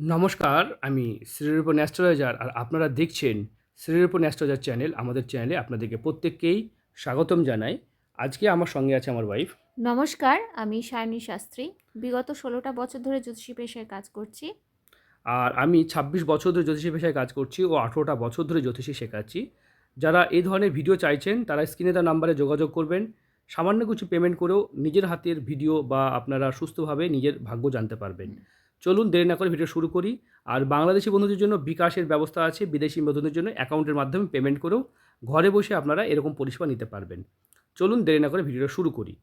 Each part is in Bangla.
নমস্কার আমি শ্রীরূপন অ্যাস্ট্রোলজার আর আপনারা দেখছেন শ্রীরূপন অ্যাস্ট্রোলজার চ্যানেল আমাদের চ্যানেলে আপনাদেরকে প্রত্যেককেই স্বাগতম জানাই। আজকে আমার সঙ্গে আছে আমার ওয়াইফ নমস্কার আমি সায়নী শাস্ত্রী। বিগত ষোলোটা বছর ধরে জ্যোতিষী পেশায় কাজ করছি। আর আমি ২৬ বছর ধরে জ্যোতিষী পেশায় কাজ করছি ও আঠেরোটা বছর ধরে জ্যোতিষী শেখাচ্ছি। যারা এই ধরনের ভিডিও চাইছেন তারা স্ক্রিনে তার নাম্বারে যোগাযোগ করবেন। সামান্য কিছু পেমেন্ট করেও নিজের হাতের ভিডিও বা আপনারা সুস্থভাবে নিজের ভাগ্য জানতে পারবেন। চলুন দেরি না করে ভিডিও শুরু করি। আর বাংলাদেশি বন্ধুদের জন্য বিকাশের ব্যবস্থা আছে বিদেশি বন্ধুদের জন্য অ্যাকাউন্টের মাধ্যমে পেমেন্ট করেও ঘরে বসে আপনারা এরকম পরিষেবা নিতে পারবেন। চলুন দেরি না করে ভিডিওটা শুরু করি।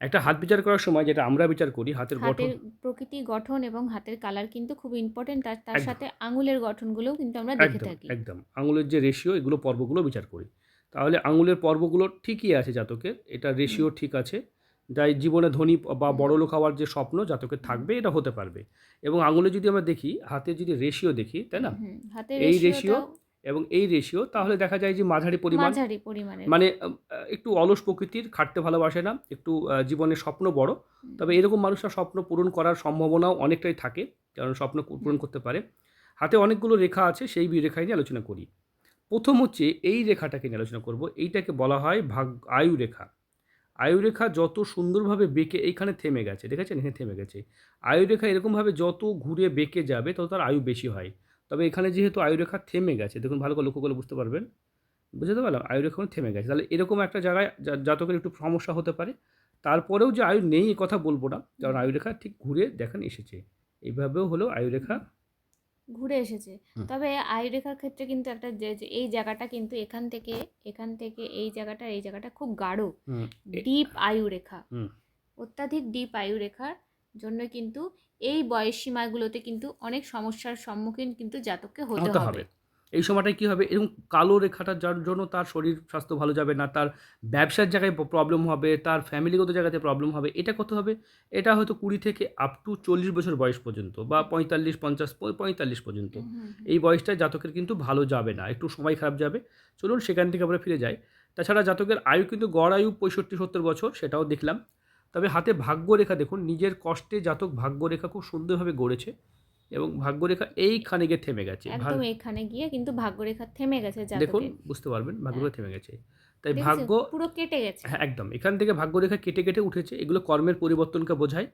একটা হাত বিচার করার সময় যেটা আমরা বিচার করি হাতের গঠন। প্রকৃতি গঠন এবং হাতের কালার কিন্তু খুব ইম্পর্টেন্ট আর তার সাথে আঙুলের গঠনগুলোও কিন্তু আমরা দেখে থাকি। একদম। আঙুলের যে রেশিও এগুলো পর্বগুলো বিচার করি। তাহলে আঙুলের পর্বগুলো ঠিকই আছে জাতকের এটা রেশিও ঠিক আছে। যাই জীবনে ধনী বা। বড়লোক হওয়ার যে স্বপ্ন জাতকের থাকবে এটা হতে পারবে। এবং আঙুলে যদি আমরা দেখি হাতে যদি রেশিও দেখি তাই না? এই রেশিও এবং এই রেশিও তাহলে দেখা যায় যে মাঝারি পরিমাণ মাঝারি পরিমাণের। মানে একটু অলস প্রকৃতির খাটতে ভালোবাসে না একটু আহ, জীবনের স্বপ্ন বড়। তবে এরকম মানুষরা স্বপ্ন পূরণ করার সম্ভাবনাও অনেকটাই থাকে কারণ স্বপ্ন পূরণ করতে পারে। হাতে অনেকগুলো রেখা আছে সেই বি রেখায় নিয়ে আলোচনা করি। প্রথম হচ্ছে এই রেখাটাকে নিয়ে আলোচনা করব। এইটাকে বলা হয় ভাগ আয়ু রেখা। আয়ু রেখা যত সুন্দরভাবে বেঁকে এইখানে থেমে গেছে দেখেছেন এখানে থেমে গেছে। আয়ুরেখা এরকমভাবে যত ঘুরে বেঁকে যাবে, তত তার আয়ু বেশি হয়। তবে এখানে যেহেতু আয়ুরেখা থেমে গেছে, দেখুন ভালো করে লক্ষ্য করলে বুঝতে পারবেন। বুঝতে পারলাম? আয়ু রেখা থেমে গেছে। তাহলে এরকম একটা জায়গায় জাতকের একটু সমস্যা হতে পারে। তারপরেও যে আয়ু নেই কথা বলব না, কারণ আয়ুরেখা ঠিক ঘুরে দেখেন এসেছে। এইভাবেও হলো আয়ু রেখা ঘুরে এসেছে। তবে আয়ুরেখার ক্ষেত্রে কিন্তু একটা যে এই জায়গাটা কিন্তু এখান থেকে এখান থেকে এই জায়গাটা এই জায়গাটা খুব গাঢ়। ডিপ আয়ু রেখা অত্যাধিক ডিপ আয়ুরেখার জন্য কিন্তু এই বয়স সীমাগুলোতে কিন্তু অনেক সমস্যার সম্মুখীন কিন্তু জাতককে হতে হবে। এই সময়টায় কী হবে? এরকম কালো রেখাটা যার জন্য তার শরীর স্বাস্থ্য ভালো যাবে না তার ব্যবসার জায়গায় প্রবলেম হবে তার ফ্যামিলিগত জায়গাতে প্রবলেম হবে এটা কত হবে? এটা হয়তো কুড়ি থেকে আপ টু চল্লিশ বছর বয়স পর্যন্ত বা পঁয়তাল্লিশ পঞ্চাশ পঁয়তাল্লিশ পর্যন্ত। এই বয়সটায় জাতকের কিন্তু ভালো যাবে না একটু সময় খারাপ যাবে। চলুন সেখান থেকে আমরা ফিরে যাই। তাছাড়া জাতকের আয়ু কিন্তু গড় আয়ু পঁয়ষট্টি সত্তর বছর সেটাও দেখলাম। তবে হাতে ভাগ্যরেখা দেখুন নিজের কষ্টে জাতক ভাগ্যরেখা খুব সুন্দরভাবে গড়েছে। এবং ভাগ্যরেখা এইখানে গিয়ে থেমে গেছে। একদম এখানে গিয়ে কিন্তু ভাগ্যরেখা থেমে গেছে দেখুন বুঝতে পারবেন ভাগ্যরেখা থেমে গেছে। তাই ভাগ্য পুরো কেটে গেছে। হ্যাঁ একদম। এখান থেকে ভাগ্যরেখা কেটে কেটে উঠেছে। এগুলো কর্মের পরিবর্তনকে বোঝায়।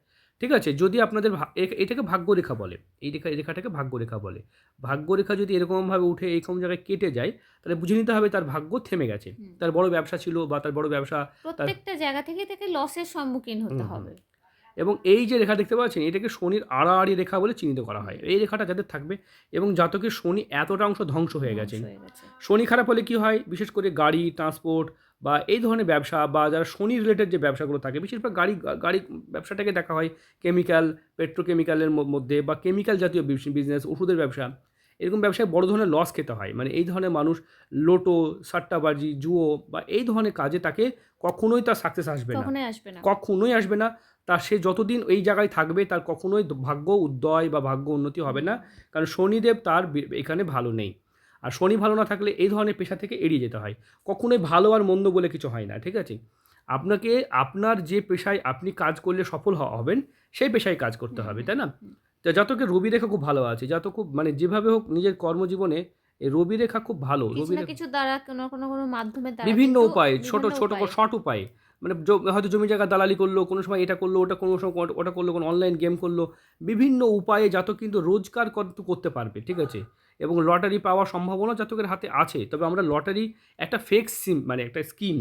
ঠিক আছে? যদি আপনাদের এটাকে ভাগ্যরেখা বলে। এই রেখা এই রেখাটাকে ভাগ্যরেখা বলে। ভাগ্যরেখা যদি এরকমভাবে উঠে এইরকম জায়গায় কেটে যায় তাহলে বুঝে নিতে হবে তার ভাগ্য থেমে গেছে। তার বড় ব্যবসা ছিল বা তার বড় ব্যবসা প্রত্যেকটা জায়গা থেকে তাকে লসের সম্মুখীন হতে। হবে। এবং এই যে রেখা দেখতে পাচ্ছেন এটাকে শনির আড়াআড়ি রেখা বলে চিহ্নিত করা হয়। এই রেখাটা যাদের থাকবে এবং জাতকের শনি এতটা অংশ ধ্বংস হয়ে গেছে। শনি খারাপ হলে কি হয়? বিশেষ করে গাড়ি ট্রান্সপোর্ট বা এই ধরনের ব্যবসা বা যারা শনি রিলেটেড যে ব্যবসাগুলো থাকে বেশিরভাগ গাড়ি গাড়ি ব্যবসাটাকে দেখা হয় কেমিক্যাল পেট্রোকেমিক্যালের মধ্যে বা কেমিক্যাল জাতীয় বিজনেস ওষুধের ব্যবসা। এরকম ব্যবসায় বড় ধরনের লস খেতে হয়। মানে এই ধরনের মানুষ লোটো সাট্টাবাজি জুয়ো বা এই ধরনের কাজে তাকে কখনোই তার সাকসেস আসবে না। কখনোই আসবে না। কখনোই আসবে না। তার সে যতদিন এই জায়গায় থাকবে তার কখনোই ভাগ্য উদয় বা ভাগ্য উন্নতি হবে না। কারণ শনিদেব তার এখানে ভালো নেই। আর শনি ভালো না থাকলে এই ধরনের পেশা থেকে এড়িয়ে যেতে হয়। কখনোই ভালো আর মন্দ বলে কিছু হয় না ঠিক আছে? আপনাকে আপনার যে পেশায় আপনি কাজ করলে সফল হবেন সেই পেশায় কাজ করতে হবে তাই না। তো যতকে রবি রেখা খুব ভালো আছে যত খুব মানে যেভাবে হোক নিজের কর্মজীবনে এই রবি রেখা খুব ভালো। রবি রেখা কিছু দ্বারা কোনো কোনো মাধ্যমে বিভিন্ন উপায়ে ছোট ছোট শর্ট উপায়ে। মানে হয়তো জমি জায়গা দালালি করল কোনো সময় এটা করল ওটা কোনো সময় ওটা- করল কোনো অনলাইন গেম করল বিভিন্ন উপায়ে যত কিন্তু রোজগার কর- করতে পারবে ঠিক আছে? এবং লটারি পাওয়ার সম্ভাবনা জাতকের হাতে আছে তবে আমরা লটারি একটা ফেক সিম মানে একটা স্কিম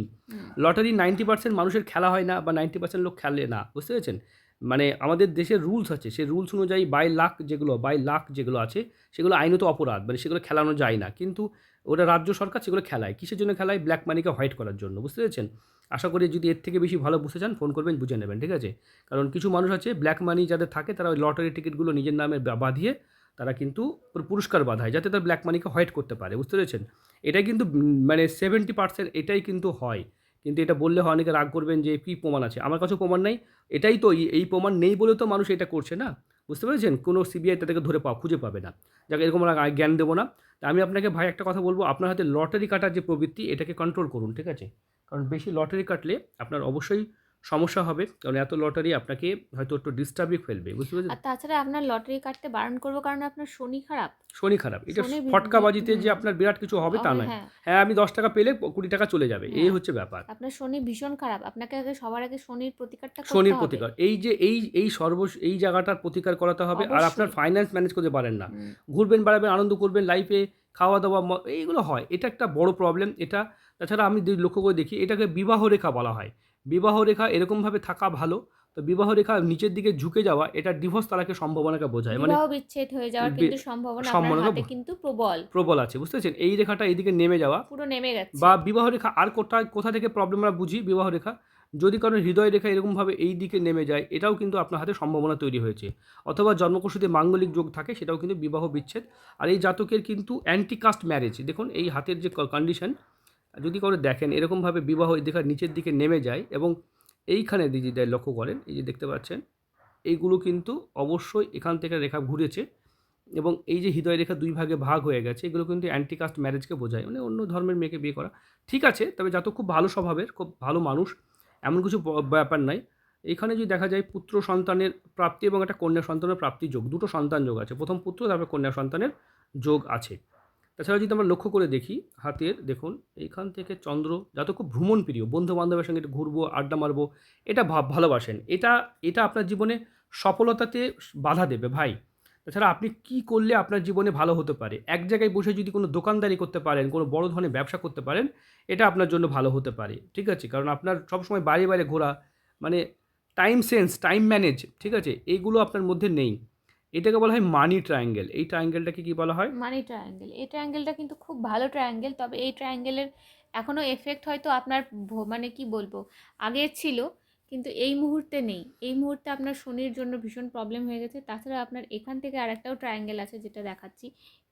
লটারি নাইনটি পার্সেন্ট মানুষের খেলা হয় না বা নাইনটি পার্সেন্ট লোক খেলে না বুঝতে পেরেছেন? মানে আমাদের দেশের রুলস আছে সেই রুলস অনুযায়ী বাই লাখ যেগুলো বাই লাখ যেগুলো আছে সেগুলো আইনত অপরাধ মানে সেগুলো খেলানো যায় না। কিন্তু ওটা রাজ্য সরকার সেগুলো খেলায়। কিসের জন্য খেলায়? ব্ল্যাক মানিকে হোয়াইট করার জন্য, বুঝতে পেরেছেন? আশা করি যদি এর থেকে বেশি ভালো বুঝতে চান ফোন করবেন, বুঝে নেবেন, ঠিক আছে? কারণ কিছু মানুষ আছে ব্ল্যাক মানি যাদের থাকে, তারা ওই লটারি টিকিটগুলো নিজের নামে বাঁধিয়ে তারা কিন্তু পুরো পুরস্কার বাঁধায়, যাতে তার ব্ল্যাক মানিকে হোয়াইট করতে পারে, বুঝতে পেরেছেন? এটাই কিন্তু মানে সেভেন্টি পার্সেন্ট এটাই কিন্তু হয়। কিন্তু এটা বললে হয়, অনেকে রাগ করবেন যে, কী প্রমাণ আছে? আমার কাছেও প্রমাণ নাই। এটাই তো, এই- প্রমাণ নেই বলে তো মানুষ এটা করছে না, বুঝতে পেরেছেন? কোনো সিবিআই তাদেরকে ধরে পাওয়া খুঁজে পাবে না। যাকে, এরকম জ্ঞান দেবো না। তা আমি আপনাকে ভাই একটা কথা বলব, আপনার হাতে লটারি কাটার যে প্রবৃত্তি, এটাকে কন্ট্রোল করুন, ঠিক আছে? কারণ বেশি লটারি কাটলে আপনার অবশ্যই সমস্যা হবে। কারণ এত লটারি আপনাকে হয়তো একটু ডিস্টার্বই ফেলবে বুঝতে পেরেছেন? আর তাছাড়া আপনার লটারি কাটতে বারণ করব কারণ আপনার শনি খারাপ। শনি খারাপ এটা ফটকাবাজিতে যে আপনার বিরাট কিছু হবে তা নয়। হ্যাঁ। হ্যাঁ আমি দশ টাকা পেলে কুড়ি টাকা চলে যাবে এই হ্যাঁ। হচ্ছে ব্যাপার। আপনার শনি ভীষণ খারাপ আপনাকে আগে সবার আগে শনির প্রতিকারটা করতে শনির প্রতিকার এই যে এই এই সর্ব এই জায়গাটার প্রতিকার করাতে হবে আর আপনার। ফাইন্যান্স ম্যানেজ করতে পারেন না। ঘুরবেন বেড়াবেন আনন্দ করবেন লাইফে খাওয়া দাওয়া এইগুলো হয়। এটা একটা বড় প্রবলেম এটা তাছাড়া আমি লক্ষ্য করে দেখি এটাকে বিবাহ রেখা বলা হয়। বিবাহ রেখা এরকমভাবে থাকা ভালো তো বিবাহ রেখা নিচের দিকে ঝুঁকে যাওয়া এটা ডিভোর্স তালাকের সম্ভাবনাকে বোঝায়। মানে বিবাহ বিচ্ছেদ হয়ে যাওয়ার কিন্তু সম্ভাবনা আপনার হাতে কিন্তু প্রবল। প্রবল আছে বুঝতে পারছেন? এই রেখাটা এইদিকে নেমে যাওয়া। পুরো নেমে গেছে। বা বিবাহ রেখা আর কোথায় কোথা থেকে প্রবলেম আমরা বুঝি বিবাহ রেখা যদি কারও হৃদয় রেখা এরকমভাবে এই দিকে নেমে যায় এটাও কিন্তু আপনার হাতে সম্ভাবনা তৈরি হয়েছে। অথবা জন্মকুশুতে মাঙ্গলিক যোগ থাকে সেটাও কিন্তু বিবাহ বিচ্ছেদ। আর এই জাতকের কিন্তু অ্যান্টিকাস্ট ম্যারেজ দেখুন এই হাতের যে কন্ডিশন যদি করে দেখেন, এরকমভাবে বিবাহ এই দেখা নিচের দিকে নেমে যায় এবং এইখানে দেয় লক্ষ্য করেন, এই যে দেখতে পাচ্ছেন, এইগুলো কিন্তু অবশ্যই এখান থেকে রেখা ঘুরেছে এবং এই যে হৃদয় রেখা দুই ভাগে ভাগ হয়ে গেছে, এগুলো কিন্তু অ্যান্টিকাস্ট ম্যারেজকে বোঝায়। মানে অন্য ধর্মের মেয়েকে বিয়ে করা। ঠিক আছে, তবে যত খুব ভালো স্বভাবের, খুব ভালো মানুষ, এমন কিছু ব্যাপার নাই। এখানে যদি দেখা যায় পুত্র সন্তানের প্রাপ্তি এবং একটা কন্যা সন্তানের প্রাপ্তি যোগ, দুটো সন্তান যোগ আছে। প্রথম পুত্র, তারপর কন্যা সন্তানের যোগ আছে। তাছাড়া যদি আমরা লক্ষ্য করে দেখি, হাতের, দেখুন, এইখান থেকে চন্দ্র যত খুব ভ্রমণ প্রিয় বন্ধু বান্ধবের সঙ্গে একটু ঘুরবো, আড্ডা মারবো, এটা ভাব ভালোবাসেন। এটা এটা আপনার জীবনে সফলতাতে বাধা দেবে, ভাই। তাছাড়া আপনি কি করলে আপনার জীবনে ভালো হতে পারে? এক জায়গায় বসে যদি কোনো দোকানদারি করতে পারেন, কোনো বড় ধরনের ব্যবসা করতে পারেন, এটা আপনার জন্য ভালো হতে পারে, ঠিক আছে? কারণ আপনার সবসময় বাইরে বাইরে ঘোরা মানে টাইম সেন্স টাইম ম্যানেজ ঠিক আছে? এইগুলো আপনার মধ্যে নেই। এটাকে বলা হয় মানি ট্রায়াঙ্গেল এই ট্রায়াঙ্গেলটাকে কি বলা হয়? মানি ট্রায়াঙ্গেল এই ট্রায়াঙ্গেলটা কিন্তু খুব ভালো ট্রায়াঙ্গেল তবে এই ট্রায়াঙ্গেলের এখনও এফেক্ট হয়তো আপনার মানে কি বলব আগে ছিল কিন্তু এই মুহূর্তে নেই। এই মুহূর্তে আপনার শনির জন্য ভীষণ প্রবলেম হয়ে গেছে। তাছাড়া আপনার এখান থেকে আরেকটাও ট্রায়াঙ্গেল আছে যেটা দেখাচ্ছি।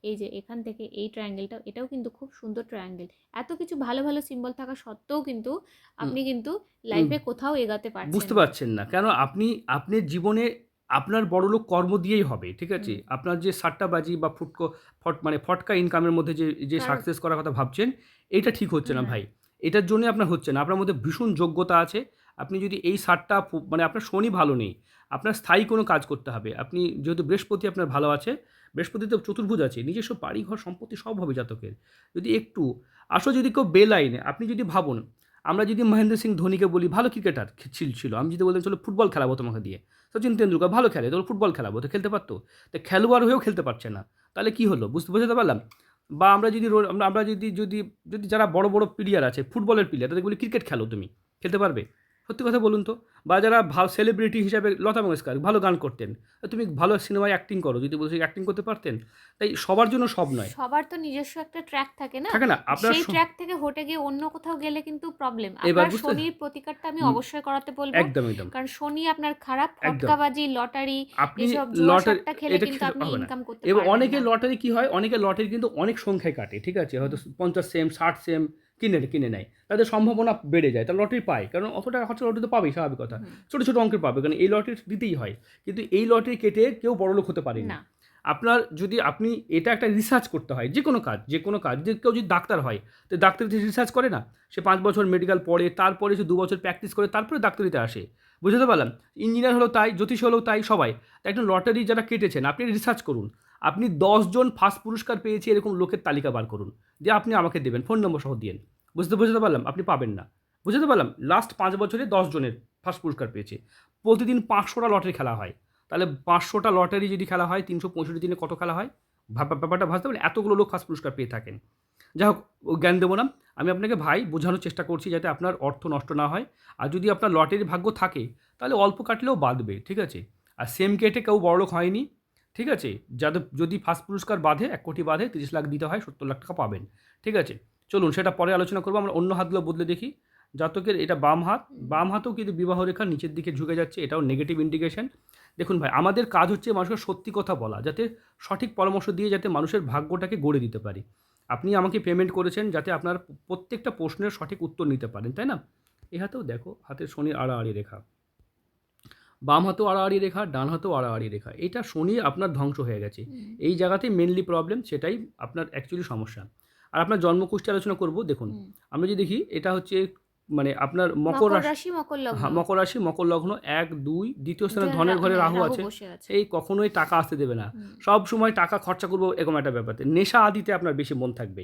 এই যে এখান থেকে এই ট্রায়াঙ্গেলটাও এটাও কিন্তু খুব সুন্দর ট্রায়াঙ্গেল এত কিছু ভালো ভালো সিম্বল থাকা সত্ত্বেও কিন্তু আপনি কিন্তু লাইফে কোথাও এগাতে পারছেন বুঝতে পারছেন না। কেন আপনি আপনার জীবনে আপনার বড়লোক কর্ম দিয়েই হবে ঠিক আছে? আপনার যে সাট্টাবাজি বা ফুটকো ফট মানে ফটকা ইনকামের মধ্যে যে যে সাকসেস করার কথা ভাবছেন এটা ঠিক হচ্ছে না ভাই। এটার জন্য আপনার হচ্ছে না। আপনার মধ্যে ভীষণ যোগ্যতা আছে। আপনি যদি এই সারটা মানে আপনার শনি ভালো নেই আপনার স্থায়ী কোনো কাজ করতে হবে। আপনি যেহেতু বৃহস্পতি আপনার ভালো আছে বৃহস্পতিতে চতুর্ভুজ আছে নিজস্ব বাড়িঘর সম্পত্তি সব হবে জাতকের। যদি একটু আসো যদি কেউ বেলাইনে আপনি যদি ভাবুন আমরা যদি মহেন্দ্র সিং ধোনিকে বলি, ভালো ক্রিকেটার ছিল ছিল। আমি যদি বলতাম, চলো ফুটবল খেলাবো তোমাকে দিয়ে। সচিন তেন্ডুলকার, ভালো খেলে, তো ফুটবল খেলাবো, তো খেলতে পারতো? তো খেলোয়াড় হয়েও খেলতে পারছে না। তাহলে কি হলো? বুঝতে বুঝতে পারলাম? বা আমরা যদি আমরা যদি যদি যদি যারা বড় বড় প্লেয়ার আছে ফুটবলের প্লেয়ার তাদের বলি, ক্রিকেট খেলো তুমি। খেলতে পারবে? সত্যি কথা বলুন তো বা যারা ভালো সেলিব্রিটি হিসাবে লতা মঙ্গেশকর ভালো গান করতেন তুমি ভালো সিনেমায় অ্যাক্টিং করো যদি বলছি অ্যাক্টিং করতে পারতেন তাই সবার জন্য সব নয়। সবার তো নিজস্ব একটা ট্র্যাক থাকে না? থাকে না আপনার সেই ট্র্যাক থেকে হটে গিয়ে অন্য কোথাও গেলে কিন্তু প্রবলেম এবার আপনার শনির প্রতিকারটা আমি অবশ্যই করাতে বলব। একদম একদম। কারণ শনি আপনার খারাপ। ফটকাবাজি লটারি আপনি লটারি খেলে কিন্তু আপনি ইনকাম করতে এবং পারবেন অনেকে লটারি কি হয়? অনেকে লটারি কিন্তু অনেক সংখ্যায় কাটে ঠিক আছে? হয়তো পঞ্চাশ সেম ষাট সেম কিনে কিনে নেয়। তাদের সম্ভাবনা বেড়ে যায়। তারা লটারি পায়। কারণ অত টাকা খরচা লটারি তো পাবেই স্বাভাবিক কথা। ছোটো ছোটো অঙ্কের পাবে। কারণ এই লটারি দিতেই হয়। কিন্তু এই লটারি কেটে কেউ বড় লোক হতে পারে না। আপনার যদি আপনি এটা একটা রিসার্চ করতে হয় যে কোনো কাজ যে কোনো কাজ যদি কেউ যদি ডাক্তার হয় তো ডাক্তার যে রিসার্চ করে না সে পাঁচ বছর মেডিকেল পড়ে তারপরে সে দু বছর প্র্যাকটিস করে তারপরে ডাক্তারিতে আসে। বুঝতে পারলাম? ইঞ্জিনিয়ার হলো তাই জ্যোতিষ হলেও তাই সবাই। একটা লটারি যারা কেটেছেন আপনি রিসার্চ করুন। আপনি দশজন ফার্স্ট পুরস্কার পেয়েছে এরকম লোকের তালিকা বার করুন। যে আপনি আমাকে দেবেন ফোন নম্বর সহ দিয়েন বুঝতে বুঝতে পারলাম? আপনি পাবেন না। বুঝতে পারলাম? লাস্ট পাঁচ বছরে দশ জনের ফার্স্ট পুরস্কার পেয়েছে। প্রতিদিন পাঁচশোটা লটারি খেলা হয়। তাহলে পাঁচশোটা লটারি যদি খেলা হয়, তিনশো পঁয়ষট্টি দিনে কত খেলা হয়? ব্যাপারটা ভাবতে পারেন এতগুলো লোক ফার্স্ট পুরস্কার পেয়ে থাকেন। যাই হোক জ্ঞান দেবো না। আমি আপনাকে ভাই বোঝানোর চেষ্টা করছি যাতে আপনার অর্থ নষ্ট না হয়। আর যদি আপনার লটারির ভাগ্য থাকে, তাহলে অল্প কাটলেও বাঁধবে, ঠিক আছে? আর সেম কেটে কেউ বড়লোক হয়নি। ঠিক আছে? যাদের, যদি ফার্স্ট পুরস্কার বাঁধে, এক কোটি বাঁধে, তিরিশ লাখ দিতে হয়, সত্তর লাখ টাকা পাবেন। ঠিক আছে? চলুন, সেটা পরে আলোচনা করব, আমরা অন্য হাতগুলো বদলে দেখি। জাতকের এটা বাম হাত। বাম হাতেও কিন্তু বিবাহ রেখা নিচের দিকে ঝুঁকে যাচ্ছে, এটাও নেগেটিভ ইন্ডিকেশন দেখুন ভাই, আমাদের কাজ হচ্ছে মানুষকে সত্যি কথা বলা, যাতে সঠিক পরামর্শ দিয়ে যাতে মানুষের ভাগ্যটাকে গড়ে দিতে পারি। আপনি আমাকে পেমেন্ট করেছেন, যাতে আপনার প্রত্যেকটা প্রশ্নের সঠিক উত্তর নিতে পারেন, তাই না? এই হাতেও দেখো, হাতের শনির আড়াআড়ি রেখা। বাম হাতেও আড়াআড়ি রেখা ডান হাতেও আড়াআড়ি রেখা। এটা শনি আপনার ধ্বংস হয়ে গেছে। এই জায়গাতেই মেনলি প্রবলেম সেটাই আপনার অ্যাকচুয়ালি সমস্যা। আর আপনার জন্মকুষ্ঠী আলোচনা করব দেখুন। আমরা যদি দেখি এটা হচ্ছে মানে আপনার মকর রাশি। রাশি মকর লগ্ন। হ্যাঁ মকর রাশি মকর লগ্ন এক দুই দ্বিতীয় স্থানে ধনের ঘরে রাহু আছে। এই কখনোই টাকা আসতে দেবে না। সব সময় টাকা খরচা করব এরকম একটা ব্যাপার নেশা আদিতে আপনার বেশি মন থাকবে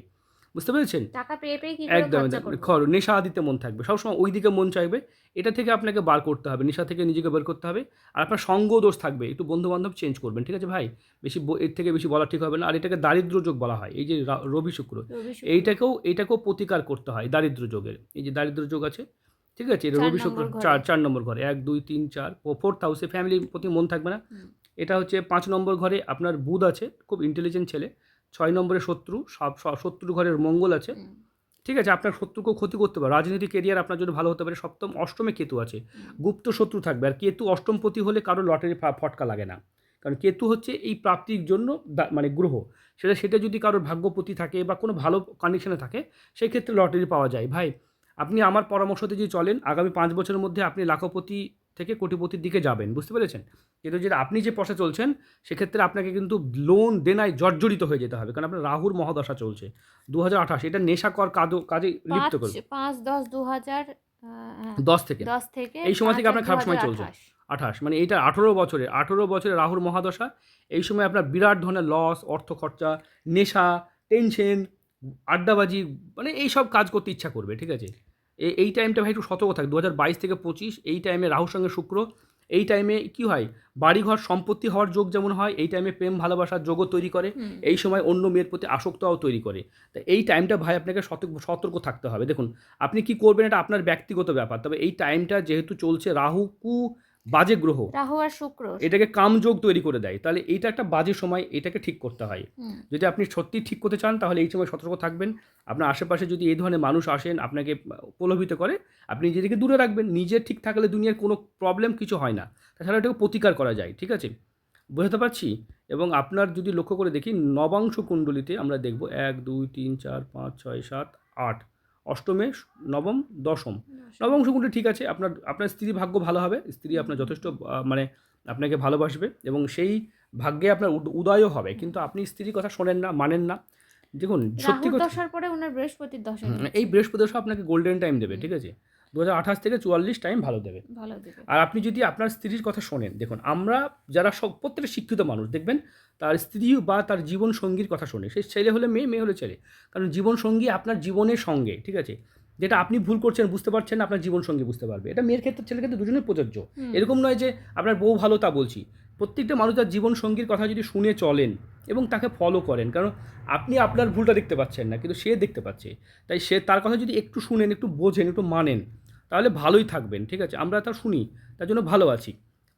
বুঝতে পেরেছেন? টাকা পেয়ে পেয়ে কি করে একদম খরচা নেশা আদিতে মন থাকবে। সবসময় ওই দিকে মন চাইবে এটা থেকে আপনাকে বার করতে হবে নেশা থেকে নিজেকে বের করতে হবে আর আপনার সঙ্গ দোষ থাকবে একটু বন্ধু বান্ধব চেঞ্জ করবেন ঠিক আছে ভাই? বেশি এর থেকে বেশি বলা ঠিক হবে না আর এটাকে দারিদ্র যোগ বলা হয় এই যে রবি শুক্র এইটাকেও এইটাকেও প্রতিকার করতে হয় দারিদ্র যোগের। এই যে দারিদ্র যোগ আছে ঠিক আছে? এটা রবি শুক্র চার চার নম্বর ঘরে এক দুই তিন চার ফোর্থ হাউসে ফ্যামিলির প্রতি মন থাকবে না। এটা হচ্ছে পাঁচ নম্বর ঘরে আপনার বুধ আছে খুব ইন্টেলিজেন্ট ছেলে ছয় নম্বরে শত্রু সব শত্রু ঘরের মঙ্গল আছে। ঠিক আছে আপনার শত্রুকেও ক্ষতি করতে পারে। রাজনীতি কেরিয়ার আপনার জন্য ভালো হতে পারে। সপ্তম অষ্টমে কেতু আছে। গুপ্ত শত্রু থাকবে। আর কেতু অষ্টমপতি হলে কারও লটারি ফটকা লাগে না। কারণ কেতু হচ্ছে এই প্রাপ্তির জন্য মানে গ্রহ। সেটা সেটা যদি কারোর ভাগ্যপতি থাকে বা কোনো ভালো কন্ডিশনে থাকে সেই ক্ষেত্রে লটারি পাওয়া যায়। ভাই আপনি আমার পরামর্শতে যদি চলেন আগামী পাঁচ বছরের মধ্যে আপনি লাখপতি থেকে কোটিপতির দিকে যাবেন বুঝতে পেরেছেন? কিন্তু যেটা আপনি যে পথে চলছেন সেক্ষেত্রে আপনাকে কিন্তু লোন দেনায় জর্জরিত হয়ে যেতে হবে কারণ আপনার রাহুর মহাদশা চলছে দু হাজার আঠাশ এটা নেশাকর কাজে লিপ্ত করবে। পাঁচ দশ দু হাজার হ্যাঁ, দশ থেকে। দশ থেকে এই সময় থেকে আপনার খারাপ সময় চলছে। আঠাশ। মানে এইটা আঠেরো বছরে আঠেরো বছরে রাহুর মহাদশা এই সময় আপনার বিরাট ধরনের লস অর্থ খরচা নেশা টেনশন আড্ডাবাজি মানে এই সব কাজ করতে ইচ্ছা করবে ঠিক আছে? এই টাইমটা ভাই একটু সতর্ক থাকে। দু হাজার বাইশ থেকে পঁচিশ এই টাইমে রাহুর সঙ্গে শুক্র এই টাইমে কি হয়? বাড়িঘর সম্পত্তি হওয়ার যোগ যেমন হয় এই টাইমে প্রেম ভালোবাসার যোগও তৈরি করে। এই সময় অন্য মেয়ের প্রতি আসক্তও তৈরি করে। তা এই টাইমটা ভাই আপনাকে সতর্ক সতর্ক থাকতে হবে। দেখুন আপনি কি করবেন এটা আপনার ব্যক্তিগত ব্যাপার। তবে এই টাইমটা যেহেতু চলছে রাহু কু বাজে গ্রহ। রাহু আর শুক্র। এটাকে কামযোগ তৈরি করে দেয়। তাহলে এইটা একটা বাজে সময় এটাকে ঠিক করতে হয়। যদি আপনি সত্যি ঠিক করতে চান তাহলে এই সময় সতর্ক থাকবেন। আপনার আশেপাশে যদি এই ধরনের মানুষ আসেন আপনাকে প্রলোভিত করে আপনি নিজেকে দূরে রাখবেন। নিজে ঠিক থাকলে দুনিয়ার কোনো প্রবলেম কিছু হয় না। তাছাড়া এটাকে প্রতিকার করা যায় ঠিক আছে? বুঝতে পারছি? এবং আপনার যদি লক্ষ্য করে দেখি নবাংশ কুণ্ডলিতে আমরা দেখব এক দুই তিন চার পাঁচ ছয় সাত আট অষ্টমে নবম দশম। নবম কুণ্ডলী ঠিক আছে আপনার আপনার স্ত্রী ভাগ্য ভালো হবে স্ত্রী আপনার যথেষ্ট মানে আপনাকে ভালোবাসবে এবং সেই ভাগ্যে আপনার উদ- উদয়ও হবে। কিন্তু আপনি স্ত্রীর কথা শোনেন না মানেন না। দেখুন সত্যি কথা দশা এই বৃহস্পতি আপনাকে গোল্ডেন টাইম দেবে ঠিক আছে? দু হাজার আঠাশ থেকে চুয়াল্লিশ টাইম ভালো দেবে। ভালো দেবে। আর আপনি যদি আপনার স্ত্রীর কথা শোনেন দেখুন আমরা যারা সব প্রত্যেকটা শিক্ষিত মানুষ দেখবেন তার স্ত্রী বা তার জীবন সঙ্গীর কথা শোনে। সে ছেলে হলে মেয়ে মেয়ে হলে ছেলে। কারণ জীবন সঙ্গী আপনার জীবনের সঙ্গে ঠিক আছে? যেটা আপনি ভুল করছেন বুঝতে পারছেন আপনার জীবন সঙ্গী বুঝতে পারবে। এটা মেয়ের ক্ষেত্রে ছেলের ক্ষেত্রে দুজনের প্রযোজ্য। এরকম নয় যে আপনার বউ ভালো তা বলছি। প্রত্যেকটা মানুষ তার জীবন সঙ্গীর কথা যদি শুনে চলেন এবং তাকে ফলো করেন কারণ আপনি আপনার ভুলটা দেখতে পাচ্ছেন না কিন্তু সে দেখতে পাচ্ছে। তাই সে তার কথা যদি একটু শুনেন একটু বোঝেন একটু মানেন তাহলে ভালোই থাকবেন, ঠিক আছে? আমরা তা শুনি, তার জন্য ভালো আছি।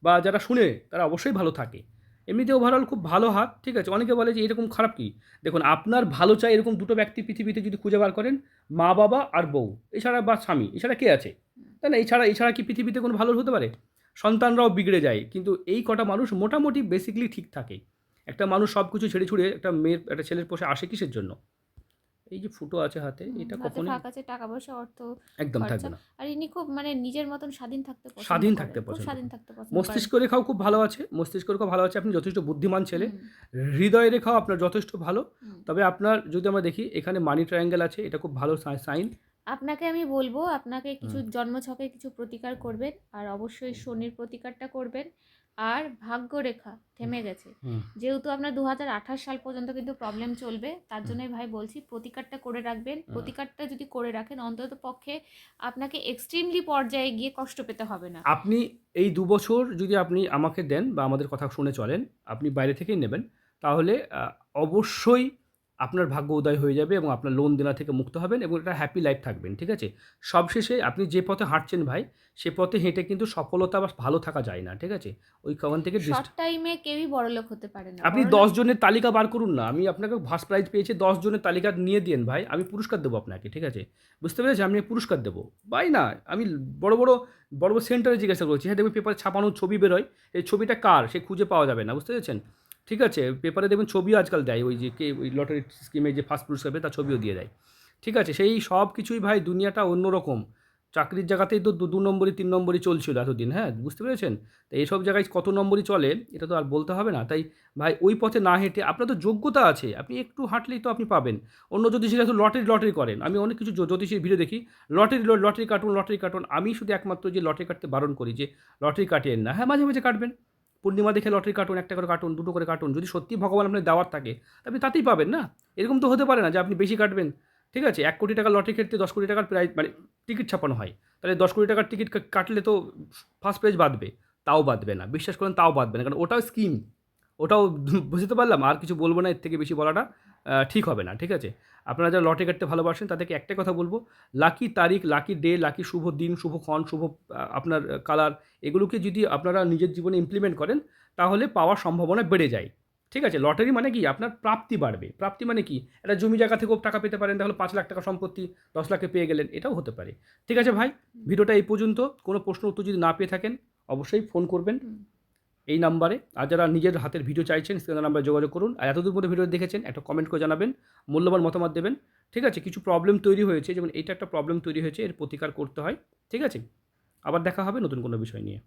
বা যারা শুনে, তারা অবশ্যই ভালো থাকে। এমনিতে ওভারঅল খুব ভালো হাত, ঠিক আছে? অনেকে বলে যে, এরকম খারাপ কি? দেখুন, আপনার ভালো চাই এরকম দুটো ব্যক্তি পৃথিবীতে যদি খুঁজে বার করেন, মা, বাবা আর বউ, এছাড়া বা স্বামী, এছাড়া কে আছে? তাই না? এছাড়া এছাড়া কি পৃথিবীতে কোনো ভালো হতে পারে? সন্তানরাও বিগড়ে যায়, কিন্তু এই কটা মানুষ মোটামুটি বেসিকলি ঠিক থাকে। একটা মানুষ সব কিছু ছেড়ে ছুড়ে একটা মেয়ের, একটা ছেলের পোষে আসে কিসের জন্য? এই যে ফুটো আছে হাতে এটা ফাঁক আছে টাকা পয়সা অর্থ একদম থাকবে না। আর ইনি খুব মানে নিজের মতন স্বাধীন থাকতে পছন্দ স্বাধীন। থাকতে পছন্দ স্বাধীন থাকতে পছন্দ মস্তিষ্ক রেখাও খুব ভালো আছে মস্তিষ্ক রেখাও ভালো আছে আপনি যথেষ্ট বুদ্ধিমান ছেলে। হৃদয় রেখাও আপনার যথেষ্ট ভালো। তবে আপনার যদি আমরা দেখি এখানে মানি ট্রায়াঙ্গেল আছে এটা খুব ভালো সাইন। আপনাকে আমি বলব আপনাকে কিছু জন্মছকে কিছু প্রতিকার করবেন আর অবশ্যই শনির প্রতিকারটা করবেন। আর ভাগ্যরেখা থেমে গেছে। যেহেতু আপনার দু হাজার আঠাশ সাল পর্যন্ত কিন্তু প্রবলেম চলবে তার জন্যই ভাই বলছি প্রতিকারটা করে রাখবেন। প্রতিকারটা যদি করে রাখেন অন্তত পক্ষে আপনাকে এক্সট্রিমলি পর্যায়ে গিয়ে কষ্ট পেতে হবে না। আপনি এই দু বছর যদি আপনি আমাকে দেন বা আমাদের কথা শুনে চলেন আপনি বাইরে থেকেই নেবেন তাহলে অবশ্যই আপনার ভাগ্য উদয় হয়ে যাবে এবং আপনার লোন দেনা থেকে মুক্ত হবেন এবং একটা হ্যাপি লাইফ থাকবেন ঠিক আছে? সবশেষে আপনি যে পথে হাঁটছেন ভাই সে পথে হেঁটে কিন্তু সফলতা বা ভালো থাকা যায় না ঠিক আছে? ওই ওখান থেকে শর্ট টাইমে কেউই বড়লোক হতে পারে না আপনি দশ জনের তালিকা বার করুন না আমি আপনাকে ফার্স্ট প্রাইজ পেয়েছি দশ জনের তালিকা নিয়ে দিন ভাই আমি পুরস্কার দেবো আপনাকে ঠিক আছে? বুঝতে পেরেছি আমি পুরস্কার দেবো। ভাই না আমি বড় বড় বড় বড় সেন্টারে জিজ্ঞাসা করছি হ্যাঁ দেখবেন পেপারে ছাপানো ছবি বেরোয় এই ছবিটা কার? সে খুঁজে পাওয়া যাবে না বুঝতে পেরেছেন? ঠিক আছে? পেপারে দেখবেন ছবিও আজকাল দেয়, ওই যে কে, ওই লটারি স্কিমে যে ফার্স্ট পুরস্কার পেয়ে তার ছবিও দিয়ে দেয়। ঠিক আছে? সেই সব কিছুই ভাই দুনিয়াটা অন্যরকম। চাকরির জায়গাতেই তো দু- নম্বরই, তিন নম্বরই চলছিল এতদিন হ্যাঁ? বুঝতে পেরেছেন? তো এইসব জায়গায় কত নম্বরই চলে, এটা তো আর বলতে হবে না। তাই ভাই ওই পথে না হেঁটে আপনার তো যোগ্যতা আছে, আপনি একটু হাঁটলেই তো আপনি পাবেন। অন্য জ্যোতিষীরা তো লটারি লটারি করেন। আমি অনেক কিছু জ্যো- জ্যোতিষীর ভিডিও দেখি। লটারি লটারি কাটুন লটারি কাটুন। আমি শুধু একমাত্র যে লটারি কাটতে বারণ করি যে লটারি কাটেন না। হ্যাঁ মাঝে মাঝে কাটবেন। পূর্ণিমা দেখে লটারি কাটুন একটা করে কাটুন দুটো করে কাটুন যদি সত্যি ভগবান আপনার দেওয়ার থাকে আপনি তাতেই পাবেন না? এরকম তো হতে পারে না যে আপনি বেশি কাটবেন। ঠিক আছে? এক কোটি টাকা লটারি ক্ষেত্রে দশ কোটি টাকার প্রাইজ মানে টিকিট ছাপানো হয়। তাহলে দশ কোটি টাকার টিকিট কাটলে তো ফার্স্ট প্রাইজ বাঁধবে। তাও বাঁধবে না। বিশ্বাস করেন তাও বাঁধবে না। কারণ ওটাও স্কিম ওটাও, বুঝতে পারলাম? আর কিছু বলব না, এর থেকে বেশি বলাটা। ঠিক হবে না ঠিক আছে? আপনারা যারা লটারি কাটতে ভালোবাসেন তাদেরকে একটাই কথা বলব লাকি তারিখ লাকি ডে লাকি শুভ দিন শুভ ক্ষণ শুভ আপনার কালার এগুলোকে যদি আপনারা নিজের জীবনে ইমপ্লিমেন্ট করেন তাহলে পাওয়ার সম্ভাবনা বেড়ে যায়। ঠিক আছে? লটারি মানে কি? আপনার প্রাপ্তি বাড়বে। প্রাপ্তি মানে কি? একটা জমি জায়গা থেকেও টাকা পেতে পারেন তাহলে পাঁচ লাখ টাকা সম্পত্তি দশ লাখে পেয়ে গেলেন এটাও হতে পারে। ঠিক আছে ভাই? ভিডিওটা এই পর্যন্ত। কোনো প্রশ্ন উত্তর যদি না পেয়ে থাকেন অবশ্যই ফোন করবেন। এই নাম্বারে। আর যারা নিজের হাতের ভিডিও চাইছেন স্ক্রিনের নাম্বারে যোগাযোগ করুন। আর এতদূর মধ্যে ভিডিও দেখেছেন, একটা কমেন্ট করে জানাবেন, মূল্যবান মতামত দেবেন। ঠিক আছে, কিছু প্রবলেম তৈরি হয়েছে, যেমন এইটা একটা প্রবলেম তৈরি হয়েছে, এর প্রতিকার করতে হয়। ঠিক আছে? আবার দেখা হবে নতুন কোনো বিষয় নিয়ে।